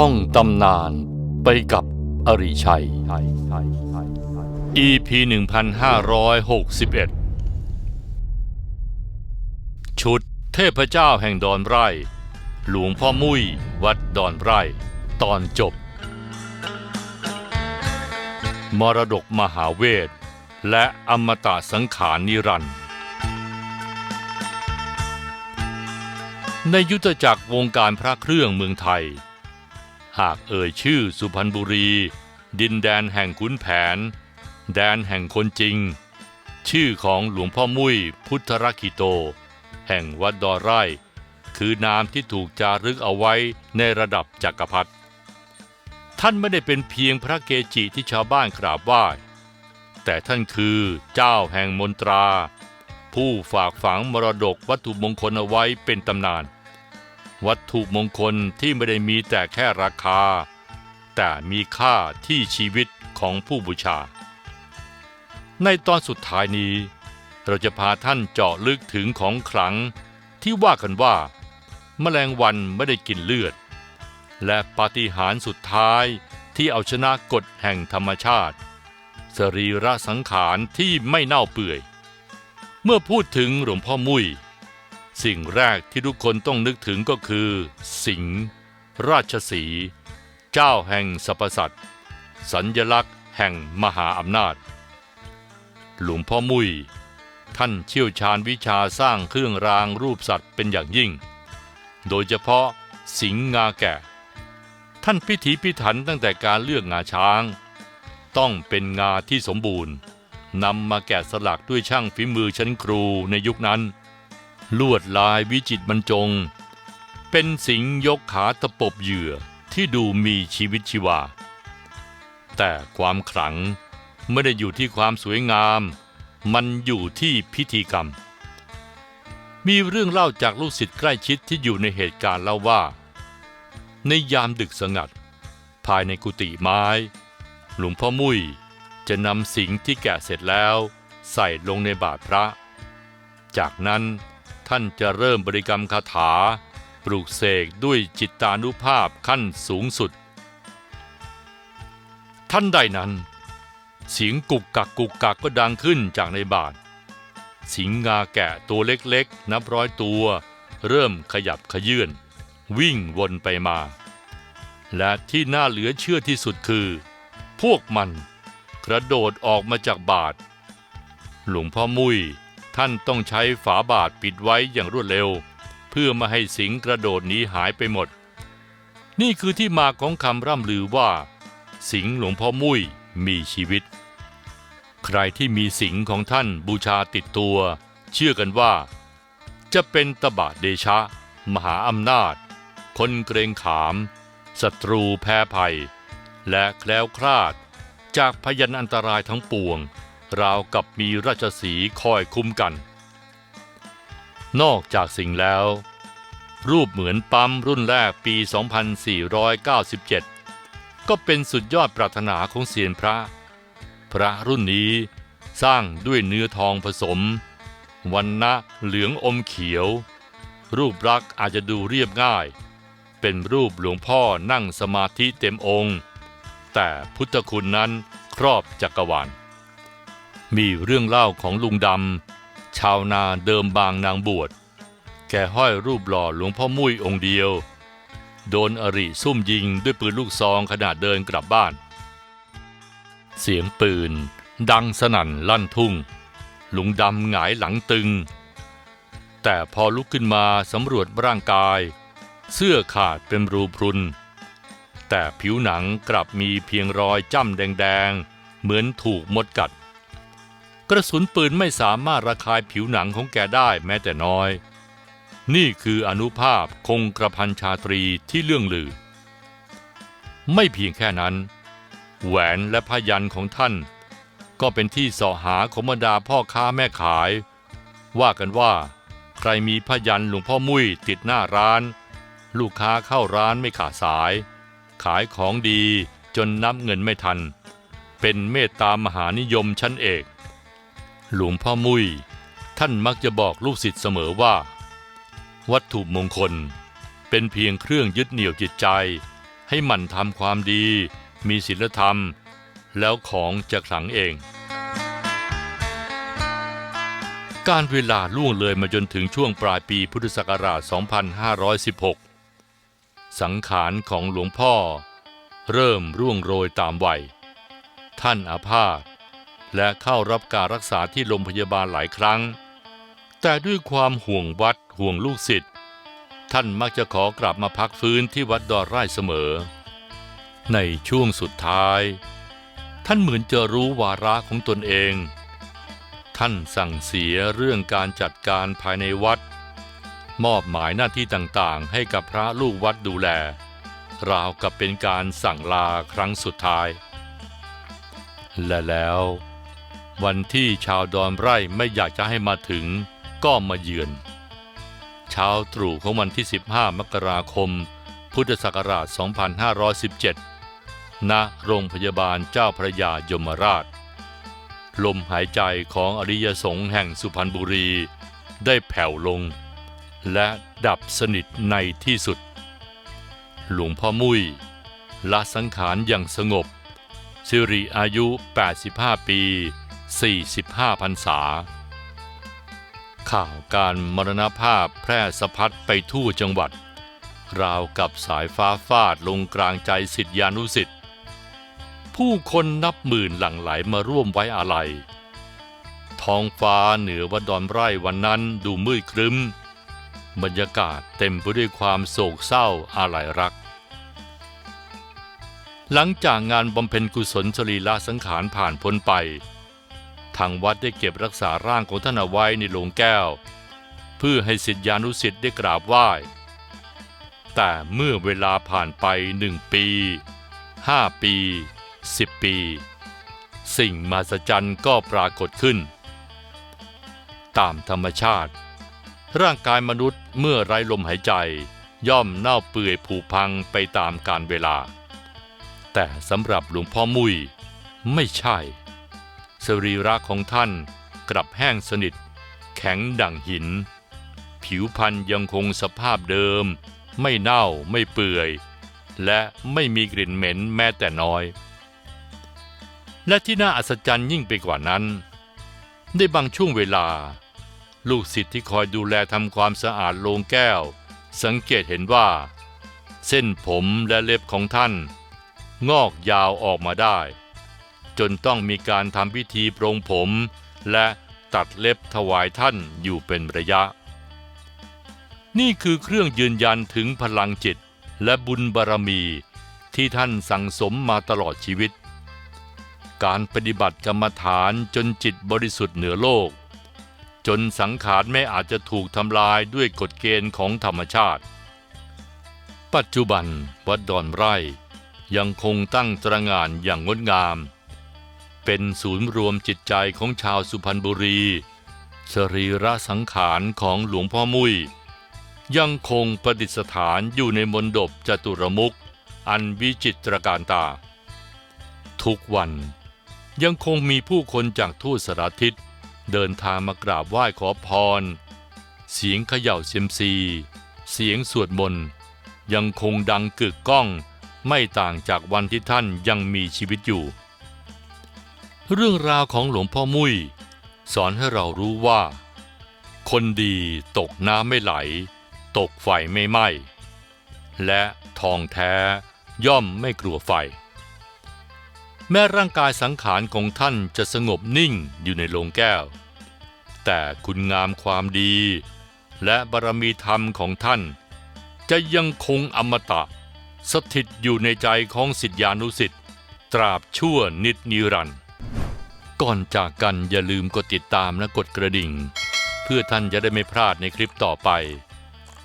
ท่องตำนานไปกับอริชัย EP 1561 ชุดเทพเจ้าแห่งดอนไร่ หลวงพ่อมุ้ยวัดดอนไร่ ตอนจบ มรดกมหาเวท และอมตะสังขารนิรันดร์ในยุทธจักรวงการพระเครื่องเมืองไทย หากเอ่ยชื่อสุพรรณบุรี ดินแดนแห่งขุนแผน แดนแห่งคนจริง ชื่อของหลวงพ่อมุ้ยพุทธรักิโต แห่งวัดดอไร่ คือนามที่ถูกจารึกเอาไว้ในระดับจักรพรรดิท่านไม่ได้เป็นเพียงพระเกจิที่ชาวบ้านกราบไหว้แต่ท่านคือเจ้าแห่งมนตรา ผู้ฝากฝังมรดกวัตถุมงคลเอาไว้เป็นตำนาน วัตถุมงคลที่ไม่ได้มีแต่แค่ราคา แต่มีค่าที่ชีวิตของผู้บูชา ในตอนสุดท้ายนี้ เราจะพาท่านเจาะลึกถึงของขลังที่ว่ากันว่า แมลงวันไม่ได้กินเลือด และปาฏิหาริย์สุดท้ายที่เอาชนะกฎแห่งธรรมชาติ สรีระสังขารที่ไม่เน่าเปื่อย เมื่อพูดถึงหลวงพ่อมุ้ย สิ่งแรกที่ทุกคนต้องนึกถึงก็คือ สิงห์ราชสี เจ้าแห่งสรรพสัตว์ สัญญลักษณ์แห่งมหาอำนาจ หลวงพ่อมุ้ยท่านเชี่ยวชาญวิชาสร้างเครื่องรางรูปสัตว์เป็นอย่างยิ่ง โดยเฉพาะสิงงาแก่ ท่านพิถีพิถันตั้งแต่การเลือกงาช้าง ต้องเป็นงาที่สมบูรณ์นำมาแกะสลักด้วยช่างฝีมือชั้นครูในยุคนั้น ลวดลายวิจิตบรรจง เป็นสิงยกขาตะปบเหยื่อที่ดูมีชีวิตชีวา แต่ความขลังไม่ได้อยู่ที่ความสวยงาม มันอยู่ที่พิธีกรรม มีเรื่องเล่าจากลูกศิษย์ใกล้ชิดที่อยู่ในเหตุการณ์เล่าว่า ในยามดึกสงัด ภายในกุฏิไม้ หลวงพ่อมุ้ยจะนำสิงที่แกะเสร็จแล้ว ใส่ลงในบาตรพระ จากนั้น ท่านจะเริ่มบริกรรมคาถา ปลูกเสกด้วยจิตตานุภาพขั้นสูงสุด ท่านใดนั้น เสียงกุกกักกุกกักก็ดังขึ้นจากในบาทสิงงาแกะตัวเล็กๆ นับร้อยตัว เริ่มขยับขยื่น วิ่งวนไปมา และที่น่าเหลือเชื่อที่สุดคือ พวกมันกระโดดออกมาจากบาท หลวงพ่อมุ้ย ท่านต้องใช้ฝาบาทปิดไว้อย่างรวดเร็ว เพื่อไม่ให้สิงกระโดดหนีหายไปหมด นี่คือที่มาของคำร่ำลือว่า สิงหลวงพ่อมุ้ยมีชีวิต ใครที่มีสิงของท่านบูชาติดตัว เชื่อกันว่า จะเป็นตบะเดชะ มหาอำนาจ คนเกรงขามศัตรูแพ้ภัย และแคล้วคลาดจากพยันอันตรายทั้งปวง ราวกับมีราชสีคอยคุ้มกัน นอกจากสิ่งแล้ว รูปเหมือนปั๊มรุ่นแรกปี 2497 ก็เป็นสุดยอดปรารถนาของเสียนพระ พระรุ่นนี้สร้างด้วยเนื้อทองผสม วันนะเหลืองอมเขียว รูปลักษณ์อาจจะดูเรียบง่าย เป็นรูปหลวงพ่อนั่งสมาธิเต็มองค์ แต่พุทธคุณนั้นครอบจักรวาล มีเรื่องเล่าของลุงดำชาวนาเดิมบางนางบวช แกห้อยรูปหล่อหลวงพ่อมุ้ยองค์เดียว โดนอริซุ่มยิงด้วยปืนลูกซองขณะเดินกลับบ้าน เสียงปืน ดังสนั่นลั่นทุ่ง ลุงดำหงายหลังตึง แต่พอลุกขึ้นมาสำรวจร่างกาย เสื้อขาดเป็นรูพรุน แต่ผิวหนังกลับมีเพียงรอยจ้ำแดงๆ เหมือนถูกมดกัด กระสุนปืนไม่สามารถระคายผิวหนังของแกได้แม้แต่น้อย นี่คืออนุภาพคงกระพันชาตรีที่เรื่องลือ ไม่เพียงแค่นั้น แหวนและพยันของท่าน ก็เป็นที่สาะหาของบรรดาพ่อค้าแม่ขาย ว่ากันว่า ใครมีพยันหลวงพ่อมุ้ยติดหน้าร้าน ลูกค้าเข้าร้านไม่ขาดสาย ขายของดีจนนับเงินไม่ทัน เป็นเมตตามหานิยมชั้นเอก หลวงพ่อมุ้ยท่านมักจะบอกลูกศิษย์เสมอว่า วัตถุมงคล เป็นเพียงเครื่องยึดเหนี่ยวจิตใจ ให้หมั่นทำความดี มีศีลธรรม แล้วของจะขลังเอง การเวลาล่วงเลยมาจนถึงช่วงปลายปีพุทธศักราช 2516 สังขารของหลวงพ่อ เริ่มร่วงโรยตามวัย ท่านอาพาธ และเข้ารับการรักษาที่โรงพยาบาลหลายครั้ง แต่ด้วยความห่วงวัดห่วงลูกศิษย์ท่านมักจะขอกลับมาพักฟื้นที่วัดดอนไร่เสมอ ในช่วงสุดท้าย ท่านเหมือนจะรู้วาระของตนเอง ท่านสั่งเสียเรื่องการจัดการภายในวัด มอบหมายหน้าที่ต่างๆ ให้กับพระลูกวัดดูแล ราวกับเป็นการสั่งลาครั้งสุดท้าย และแล้ว วันที่ชาวดอนไร่ไม่อยากจะให้มาถึงก็มาเยือน เช้าตรู่ของวันที่ 15 มกราคม พุทธศักราช 2517 ณ โรงพยาบาลเจ้าพระยายมราช ลมหายใจของอริยสงฆ์แห่งสุพรรณบุรีได้แผ่วลง และดับสนิทในที่สุด หลวงพ่อมุ้ยละสังขารอย่างสงบ สิริอายุ 85 ปี 45พรรษา ข่าวการมรณภาพแพร่สะพัดไปทั่วจังหวัด ราวกับสายฟ้าฟาดลงกลางใจสิทธิานุสิทธิ์ผู้คนนับหมื่นหลั่งไหลมาร่วมไว้อาลัย ท้องฟ้าเหนือวัดดอนไร่วันนั้นดูมืดครึ้ม บรรยากาศเต็มไปด้วยความโศกเศร้าอาลัยรัก หลังจากงานบำเพ็ญกุศลสรีระสังขารผ่านพ้นไป ทางวัดได้เก็บรักษาร่างของท่านเอาไว้ในโลงแก้ว เพื่อให้สิทธิานุสิทธิ์ได้กราบไหว้ แต่เมื่อเวลาผ่านไปหนึ่งปีห้าปีสิบปี สิ่งมหัศจรรย์ก็ปรากฏขึ้น ตามธรรมชาติ ร่างกายมนุษย์เมื่อไรลมหายใจ ย่อมเน่าเปื่อยผุพังไปตามกาลเวลา แต่สำหรับหลวงพ่อมุ้ยไม่ใช่ สรีระของท่านกลับแห้งสนิท แข็งดั่งหิน ผิวพรรณยังคงสภาพเดิม ไม่เน่าไม่เปื่อย และไม่มีกลิ่นเหม็นแม้แต่น้อย และที่น่าอัศจรรย์ยิ่งไปกว่านั้นในบางช่วงเวลา ลูกศิษย์ที่คอยดูแลทำความสะอาดโลงแก้ว สังเกตเห็นว่า เส้นผมและเล็บของท่าน งอกยาวออกมาได้ จนต้องมีการทำพิธีปรงผม และตัดเล็บถวายท่านอยู่เป็นระยะ นี่คือเครื่องยืนยันถึงพลังจิตและบุญบารมี ที่ท่านสั่งสมมาตลอดชีวิต การปฏิบัติกรรมฐานจนจิตบริสุทธิ์เหนือโลก จนสังขารไม่อาจจะถูกทำลายด้วยกฎเกณฑ์ของธรรมชาติ ปัจจุบันวัดดอนไร่ยังคงตั้งตระงานอย่างงดงาม เป็นศูนย์รวมจิตใจของชาวสุพรรณบุรี สรีระสังขารของหลวงพ่อมุ้ยยังคงประดิษฐานอยู่ในมณฑปจตุรมุขอันวิจิตรการตา ทุกวันยังคงมีผู้คนจากทั่วสารทิศเดินทางมากราบไหว้ขอพร เสียงเขย่าเซียมซี เสียงสวดมนต์ยังคงดังกึกก้องไม่ต่างจากวันที่ท่านยังมีชีวิตอยู่ เรื่องราวของหลวงพ่อมุ้ยสอนให้เรารู้ว่า คนดีตกน้ำไม่ไหล ตกไฟไม่ไหม้ และทองแท้ย่อมไม่กลัวไฟ แม้ร่างกายสังขารของท่านจะสงบนิ่งอยู่ในโลงแก้ว แต่คุณงามความดี และบารมีธรรมของท่าน จะยังคงอมตะ สถิตอยู่ในใจของสิทธิานุสิทธิ์ตราบชั่วนิดนิรันดร์ ก่อนจากกันอย่าลืมกดติดตามและกดกระดิ่ง เพื่อท่านจะได้ไม่พลาดในคลิปต่อไป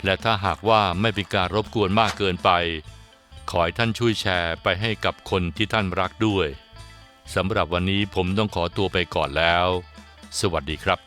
และถ้าหากว่าไม่เป็นการรบกวนมากเกินไป ขอให้ท่านช่วยแชร์ไปให้กับคนที่ท่านรักด้วยสำหรับวันนี้ผมต้องขอตัวไปก่อนแล้ว สวัสดีครับ